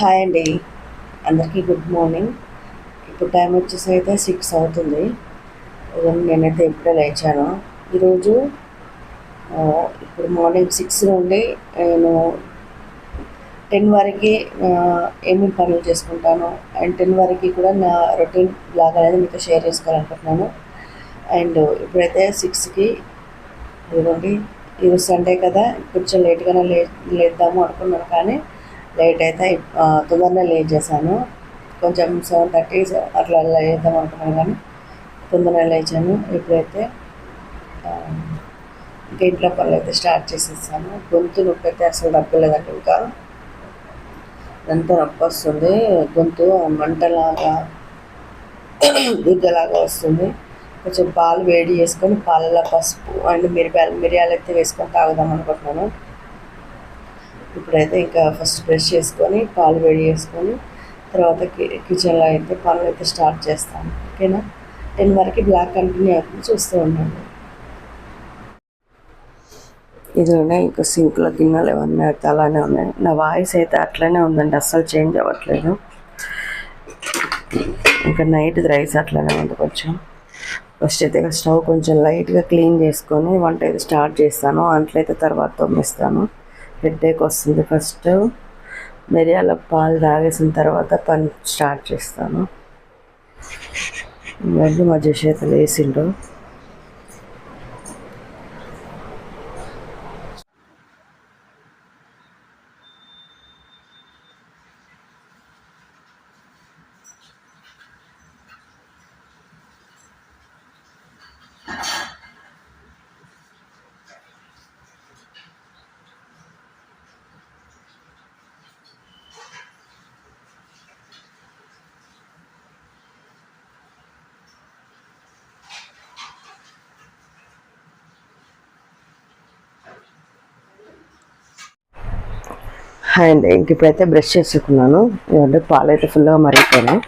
Hi అండి. అందరికీ good morning. ఇప్పుడు టైం వచ్చేసి అయితే సిక్స్ అవుతుంది. నేనైతే ఇప్పుడే లేచాను. ఈరోజు ఇప్పుడు మార్నింగ్ సిక్స్ నుండి నేను టెన్ వరకు ఏమేమి పనులు చేసుకుంటాను. అండ్ టెన్ వరకు కూడా నా రొటీన్ బ్లాగ్ అనేది మీతో షేర్ చేసుకోవాలనుకుంటున్నాను. అండ్ ఇప్పుడైతే సిక్స్కి ఇదిగోండి ఈరోజు సండే కదా కొంచెం లేట్గానే లే లేద్దాము అనుకున్నాను కానీ లేట్ అయితే తొందరనే లేట్ చేశాను. కొంచెం సెవెన్ థర్టీ అట్లా చేద్దాం అనుకున్నాను కానీ తొందరగా లేచాను. ఇప్పుడైతే ఇంకా ఇంట్లో పనులు అయితే స్టార్ట్ చేసేసాను. గొంతు నొప్పి అయితే అసలు తగ్గలేదండి ఇంకా. అంతా నొప్పి వస్తుంది. గొంతు మంటలాగా దుద్దలాగా వస్తుంది. కొంచెం పాలు వేడి చేసుకొని పాలలో పసుపు అండ్ మిరియాలు మిరియాలు అయితే వేసుకొని తాగుదాం అనుకుంటున్నాను. ఇప్పుడైతే ఇంకా ఫస్ట్ బ్రష్ చేసుకొని పాలు వేడి చేసుకొని తర్వాత కిచెన్లో అయితే పనులు అయితే స్టార్ట్ చేస్తాను. ఓకేనా? టెన్ వరకు బ్లాక్ కంటిన్యూ అవుతుంది చూస్తూ ఉండండి. ఇది ఉన్నాయి ఇంకా సింక్లో గిన్నెలు ఏమన్నా అయితే అలానే ఉన్నాయి. నా వాయిస్ అయితే అట్లనే ఉందండి అస్సలు చేంజ్ అవ్వట్లేదు. ఇంకా నైట్ రైస్ అట్లనే ఉంది కొంచెం. ఫస్ట్ అయితే స్టవ్ కొంచెం లైట్గా క్లీన్ చేసుకొని వంట అయితే స్టార్ట్ చేస్తాను. అంట్లయితే తర్వాత తోమిస్తాను. హెడ్ఏక్ వస్తుంది ఫస్ట్ మిరియాల పాలు తాగేసిన తర్వాత పని స్టార్ట్ చేస్తాను. ఇవన్నీ మా చేతులు హాయ్ అండ్ ఇంక ఇప్పుడైతే బ్రష్ చేసుకున్నాను. ఎందుకంటే పాలు అయితే ఫుల్గా మరిగిపోయినాయి.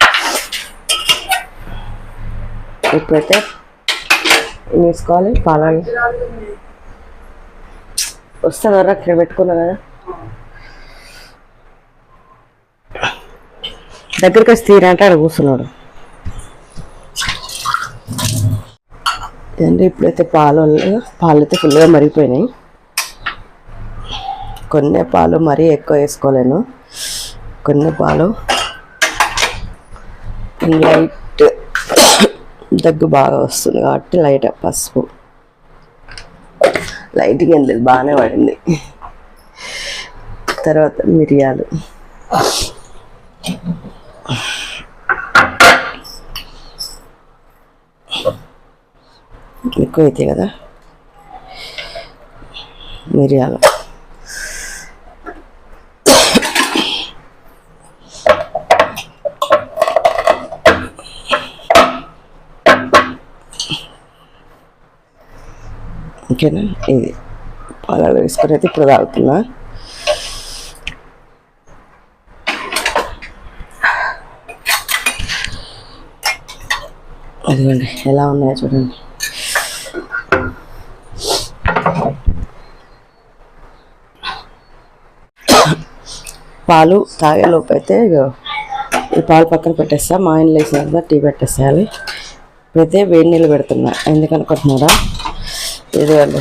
ఇప్పుడైతే వేసుకోవాలి పాలని వస్తుంది కదా ఇక్కడ పెట్టుకున్నా కదా. దగ్గరికి వచ్చి తీరంటే అక్కడ కూర్చున్నాడు. ఏంటంటే ఇప్పుడైతే పాలు పాలు అయితే ఫుల్గా మరిగిపోయినాయి. కొన్ని పాలు మరీ ఎక్కువ వేసుకోలేను. కొన్ని పాలు. లైట్ దగ్గు బాగా వస్తుంది కాబట్టి లైట్ పసుపు. లైట్గా ఏం లేదు బాగానే పడింది. తర్వాత మిరియాలు. ఎక్కువ అవుతాయి కదా? మిరియాలు. ఓకేనా? ఇది పాలలో వేసుకొని అయితే ఇప్పుడు తాగుతున్నా. అదిగోండి ఎలా ఉన్నాయో చూడండి. పాలు తాగేలోపు అయితే ఈ పాలు పక్కన పెట్టేస్తా. మా ఆయన లేచిన తర్వాత టీ పెట్టేసేయాలి. అయితే వేడి నీళ్ళు పెడుతున్నా ఎందుకనుకుంటున్నారా? ఇదిగోండి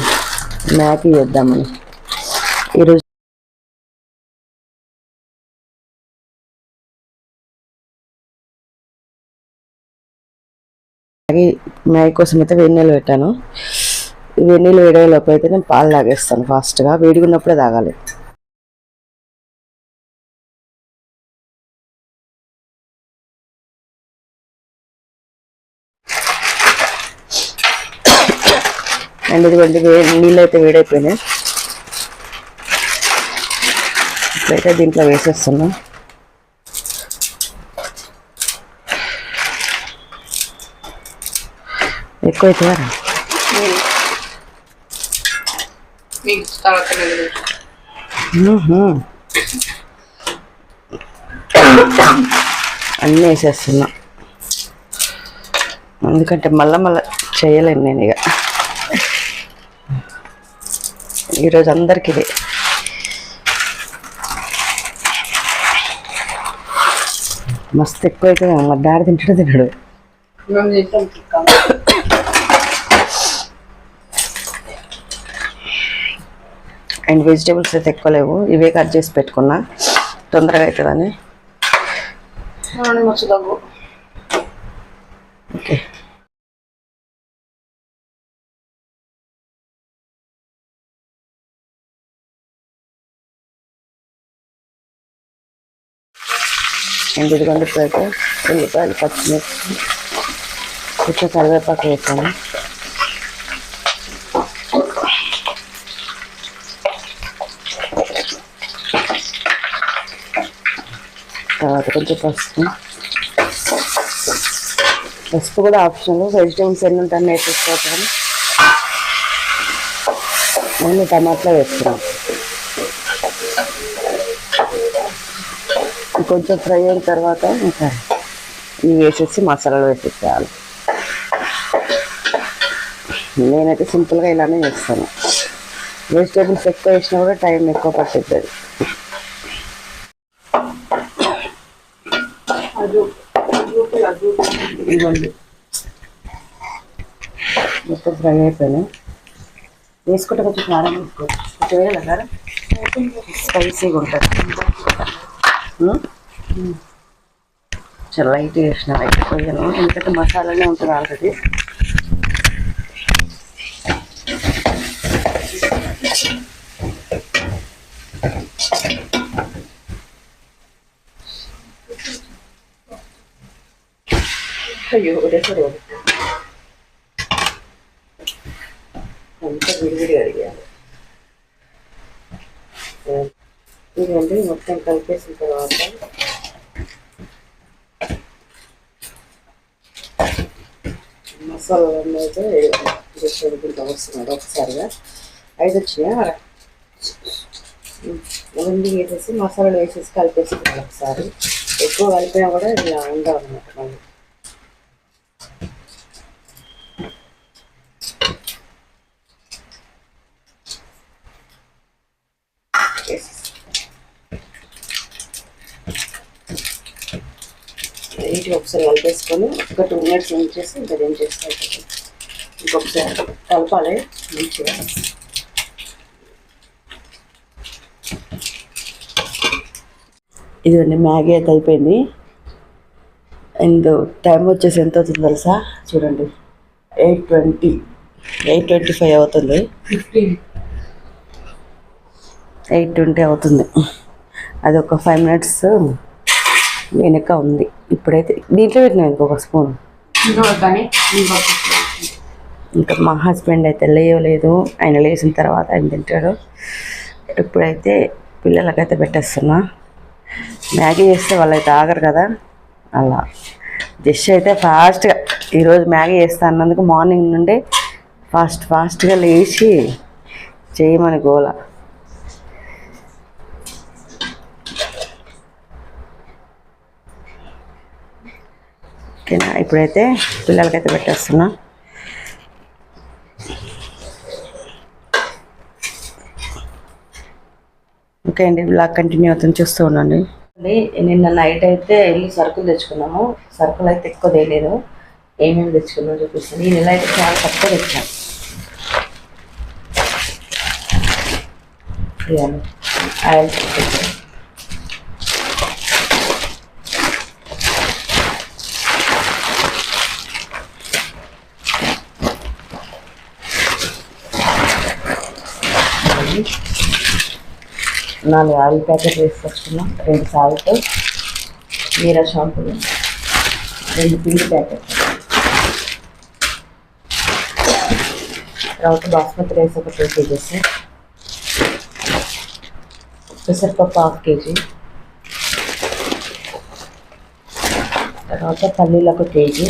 మ్యాగీ చేద్దామని. ఈరోజు మ్యాగీ మ్యాగీ కోసం అయితే వేడి నీళ్ళు పెట్టాను. వేడి నీళ్ళు వేడేలోపు అయితే నేను పాలు తాగేస్తాను ఫాస్ట్గా. వేడిగా ఉన్నప్పుడే తాగాలి. అండ్ ఇదిగోండి వేడి నీళ్ళు అయితే వేడైపోయినాయి. ఇప్పుడైతే దీంట్లో వేసేస్తున్నా. ఎక్కువ అవుతుందా అన్నీ వేసేస్తున్నా. ఎందుకంటే మళ్ళా మళ్ళా చేయలేను నేను ఇక. ఈరోజు అందరికి ఇదే. మస్తు ఎక్కువ అయితే మా డాడీ తింటాడు కుక్క అండ్ వెజిటేబుల్స్ అయితే ఎక్కువ లేవు. ఇవే కట్ చేసి పెట్టుకున్నా. తొందరగా అవుతుందని ఓకే. అండ్ ఇదిగోండి ఇప్పుడైతే ఉల్లిపాయలు పచ్చిమిర్చి కొంచెం కరివేపాకు వేసాను తర్వాత కొంచెం పసుపు. పసుపు కూడా ఆప్షనల్ వెజిటేబుల్స్ ఎన్ని ఉంటాయని వేసేసుకోవటం నేను టమాటాలో వేస్తున్నాను. కొంచెం ఫ్రై అయిన తర్వాత ఇంకా ఇవి వేసేసి మసాలాలు వేసేసేయాలి. నేనైతే సింపుల్గా ఇలానే చేస్తాను. వెజిటేబుల్స్ ఎక్కువ వేసినా కూడా టైం ఎక్కువ పట్టుద్ది ఇవ్వండి మొత్తం ఫ్రై అయిపోయినాయి. వేసుకుంటే కొంచెం కారం వేసుకోవచ్చు. వేయాలి కారం స్పైసీగా ఉంటుంది. చాలా లైట్ వేసిన లైట్ పోయాను ఎందుకంటే మసాలానే ఉంటుంది ఆల్రెడీ. అయ్యో ఒకటేసారి ఒకటి అంతా విడివిడి అడిగాను ఇదండి మొత్తం కలిపేసిన తర్వాత మసాలాలన్నీ అయితే జస్ట్ ఉడికింత వస్తున్నాడు ఒకసారిగా ఐదు వచ్చినాయి అవన్నీ వేసేసి మసాలాలు వేసేసి కలిపేసుకున్నాను ఒకసారి ఎక్కువ కలిపినా కూడా ఇలా ఉండాలన్నమాట మళ్ళీ నీట్గా ఒకసారి కలిపేసుకొని ఒక టూ మినిట్స్ ఉంచేసి ఇంకా ఏం చేస్తాను. ఇంకొకసారి కలపాలి మంచిగా. ఇదిగోండి మ్యాగీ అయితే అయిపోయింది. అండ్ టైం వచ్చేసి ఎంత అవుతుంది తెలుసా? చూడండి. Eight twenty. Eight twenty five అవుతుంది. ఎయిట్ ట్వంటీ అవుతుంది. అది ఒక ఫైవ్ మినిట్స్ వెనక ఉంది. ఇప్పుడైతే దీంట్లో పెట్టినా ఇంకొక స్పూన్? ఇంకా మా హస్బెండ్ అయితే లేవలేదు ఆయన లేచిన తర్వాత ఆయన తింటాడు. ఇప్పుడైతే పిల్లలకైతే పెట్టేస్తున్నా. మ్యాగీ చేస్తే వాళ్ళైతే ఆగరు కదా. అలా. జస్ట్ అయితే ఫాస్ట్గా. ఈరోజు మ్యాగీ చేస్తా అన్నందుకు మార్నింగ్ నుండి ఫాస్ట్ ఫాస్ట్గా లేచి చేయమని గోల. ఓకేనా? ఇప్పుడైతే పిల్లలకైతే పెట్టేస్తున్నా. ఓకే అండి బ్లాగ్ కంటిన్యూ అవుతుంది చూస్తూ ఉండండి. నిన్న నైట్ అయితే వెళ్ళి సరుకులు తెచ్చుకున్నాము. సరుకులు అయితే ఎక్కువ తేలేదు. ఏమేమి తెచ్చుకున్నామో చూపిస్తాను. ఈ నెల అయితే చాలా తక్కువ తెచ్చాను. ఆయిల్ తెచ్చాను. నాలుగు ఆయిల్ ప్యాకెట్ వేసుకొచ్చుకున్నాం. రెండు సాల్ట్ మీరా షాంపూలు రెండు పిండి ప్యాకెట్. తర్వాత బాస్మతి రైస్ ఒక టూ కేజీస్. పెసరపప్పు హాఫ్ కేజీ. తర్వాత పల్లీలు ఒక కేజీ.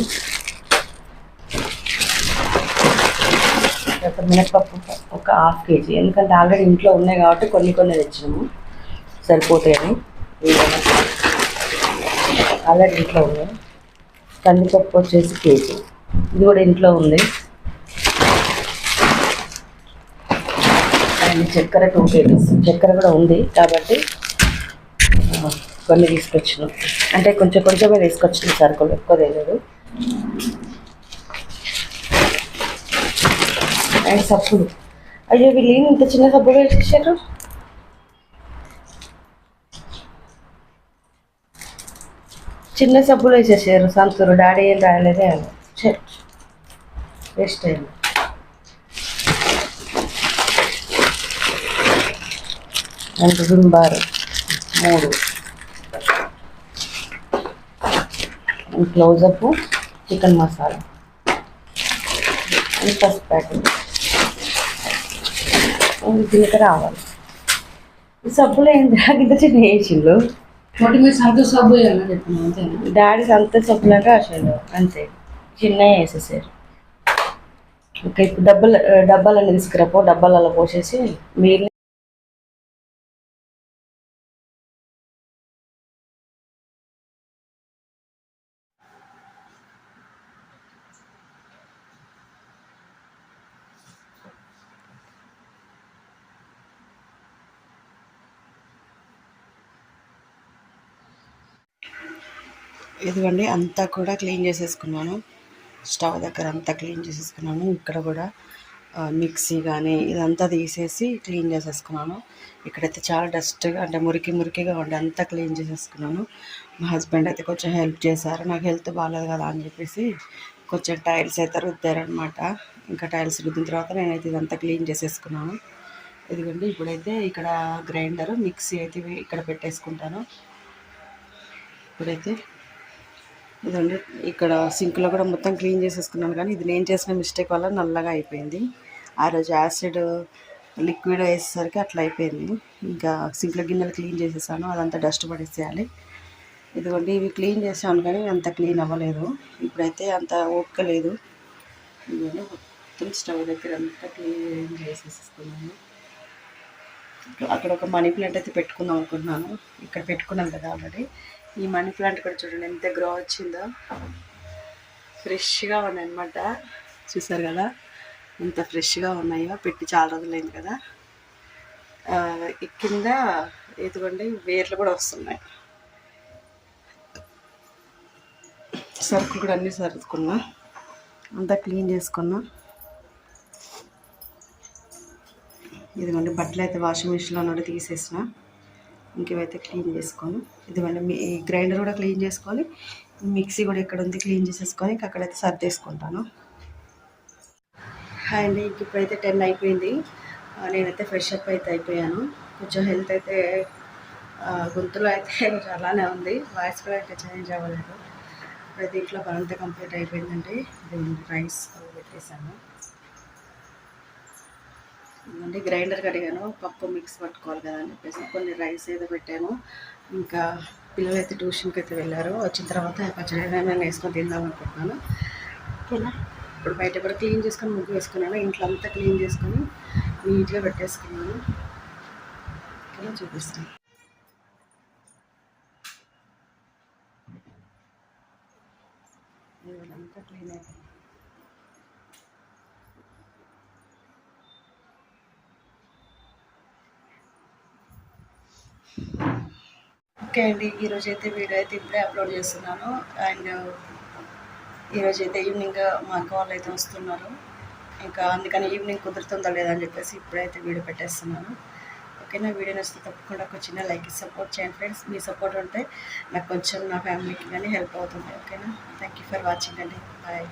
తర్వాత ఒక హాఫ్ కేజీ. ఎందుకంటే ఆల్రెడీ ఇంట్లో ఉన్నాయి కాబట్టి కొన్ని కొన్ని తెచ్చినాము. సరిపోతాయని. ఆల్రెడీ ఇంట్లో ఉన్నాయి. కందిపప్పు వచ్చేసి కేజీ. ఇది కూడా ఇంట్లో ఉంది. అండ్ చక్కెర టూ కేజీస్. చక్కెర కూడా ఉంది కాబట్టి కొన్ని తీసుకొచ్చినాం. అంటే కొంచెం కొంచెమే తీసుకొచ్చిన సరుకులు ఎక్కువ తెలియదు. అండ్ సబ్బులు. అయ్యో వీళ్ళు ఇంత చిన్న సబ్బులు వేసేసారు చిన్న సబ్బులు వేసేసారు. సంతూరు డాడీ ఏం రాయలేదే అని. వేస్ట్ అయింది. అండ్ వింబార్ మూడు. And Closeup chicken masala. And first packet. జీలకర్ర రావాలి ఈ సబ్బులు ఏంటి ఇంత చిన్న వేసిండు డాడీ సంత సబ్బులాగా అసలు అంతే చిన్నగా వేసేసారు ఓకే ఇప్పుడు డబ్బాలు డబ్బాలన్నీ తీసుకురాపో డబ్బాలలో పోసేసి మీరు ఇదిగోండి అంతా కూడా క్లీన్ చేసేసుకున్నాను. స్టవ్ దగ్గర అంతా క్లీన్ చేసేసుకున్నాను. ఇక్కడ కూడా మిక్సీ కానీ ఇదంతా తీసేసి క్లీన్ చేసేసుకున్నాను. ఇక్కడైతే చాలా డస్ట్గా అంటే మురికి మురికిగా ఉండి అంతా క్లీన్ చేసేసుకున్నాను. మా హస్బెండ్ అయితే కొంచెం హెల్ప్ చేశారు. నాకు హెల్త్ బాగాలేదు కదా అని చెప్పేసి కొంచెం టైల్స్ అయితే రుద్దారనమాట ఇంకా టైల్స్ రుద్దిన తర్వాత నేనైతే ఇదంతా క్లీన్ చేసేసుకున్నాను. ఇదిగోండి ఇప్పుడైతే ఇక్కడ గ్రైండర్ మిక్సీ అయితే ఇక్కడ పెట్టేసుకుంటాను. ఇప్పుడైతే ఇదండి. ఇక్కడ సింక్లో కూడా మొత్తం క్లీన్ చేసేసుకున్నాను కానీ ఇది నేను చేసిన మిస్టేక్ వల్ల నల్లగా అయిపోయింది. ఆ రోజు యాసిడ్ లిక్విడ్ వేసేసరికి అట్లా అయిపోయింది. ఇంకా సింక్లో గిన్నెలు క్లీన్ చేసేసాను అదంతా డస్ట్ పడేసేయాలి. ఇదిగోండి ఇవి క్లీన్ చేసాను కానీ అంత క్లీన్ అవ్వలేదు. ఇప్పుడైతే అంత ఓపిక లేదు. ఇదిగోండి మొత్తం స్టవ్ దగ్గర అంతా క్లీన్ చేసేసుకున్నాను అక్కడ ఒక మనీ ప్లాంట్ అయితే పెట్టుకుందాం అనుకుంటున్నాను. ఇక్కడ పెట్టుకున్నాను కదా ఆల్రెడీ. ఈ మనీ ప్లాంట్ కూడా చూడండి ఎంత గ్రో వచ్చిందో. ఫ్రెష్గా ఉన్నాయి అనమాట చూసారు కదా? ఎంత ఫ్రెష్గా ఉన్నాయో. పెట్టి చాలా రోజులైంది కదా. కింద ఇదిగోండి వేర్లు కూడా వస్తున్నాయి. సరుకులు కూడా అన్నీ సర్దుకున్నా. అంతా క్లీన్ చేసుకున్నా. ఇదిగోండి బట్టలు అయితే వాషింగ్ మిషన్లో నుండి తీసేసిన. ఇంకేవైతే క్లీన్ చేసుకోను. ఇదిగోండి మీ గ్రైండర్ కూడా క్లీన్ చేసుకొని మిక్సీ కూడా ఇక్కడ ఉంది క్లీన్ చేసేసుకొని ఇంక అక్కడైతే సర్దేసుకుంటాను హాయ్ అండి ఇంక ఇప్పుడైతే టెన్ అయిపోయింది. నేనైతే ఫ్రెష్ అప్ అయితే అయిపోయాను. కొంచెం హెల్త్ అయితే గొంతులో అయితే అలానే ఉంది. వాయిస్ కూడా అయితే చేంజ్ అవ్వలేదు. ప్రతి ఇంట్లో పని కంప్లీట్ అయిపోయిందండి. ఇది రైస్ పెట్టేశాను. అంటే గ్రైండర్ కడిగాను పప్పు మిక్స్ పట్టుకోవాలి కదా అని చెప్పేసి కొన్ని రైస్ ఏదో పెట్టాను ఇంకా పిల్లలు అయితే ట్యూషన్కి అయితే వెళ్ళారు. వచ్చిన తర్వాత పచ్చడి ఏదైనా వేసుకొని తిందాం అనుకుంటున్నాను. ఓకేనా ఇప్పుడు బయట కూడా క్లీన్ చేసుకొని ముగ్గు వేసుకున్నాను. ఇంట్లో అంతా క్లీన్ చేసుకొని నీట్గా పెట్టేసుకున్నాను. ఓకేనా చూపిస్తాను. అంతా క్లీన్ అయిపోయింది. ఓకే అండి. ఈరోజు అయితే వీడియో అయితే ఇప్పుడే అప్లోడ్ చేస్తున్నాను. అండ్ ఈరోజు అయితే ఈవినింగ్ మా అక్క వాళ్ళు అయితే వస్తున్నారు. ఇంకా అందుకని ఈవినింగ్ కుదురుతుందా లేదా అని చెప్పేసి ఇప్పుడైతే వీడియో పెట్టేస్తున్నాను. ఓకేనా? వీడియో నచ్చితే తప్పకుండా ఒక చిన్న లైక్ సపోర్ట్ చేయండి ఫ్రెండ్స్. మీ సపోర్ట్ ఉంటే నాకు కొంచెం నా ఫ్యామిలీకి కానీ హెల్ప్ అవుతుంది. ఓకేనా? థ్యాంక్ యూ ఫర్ వాచింగ్ అండి. బాయ్.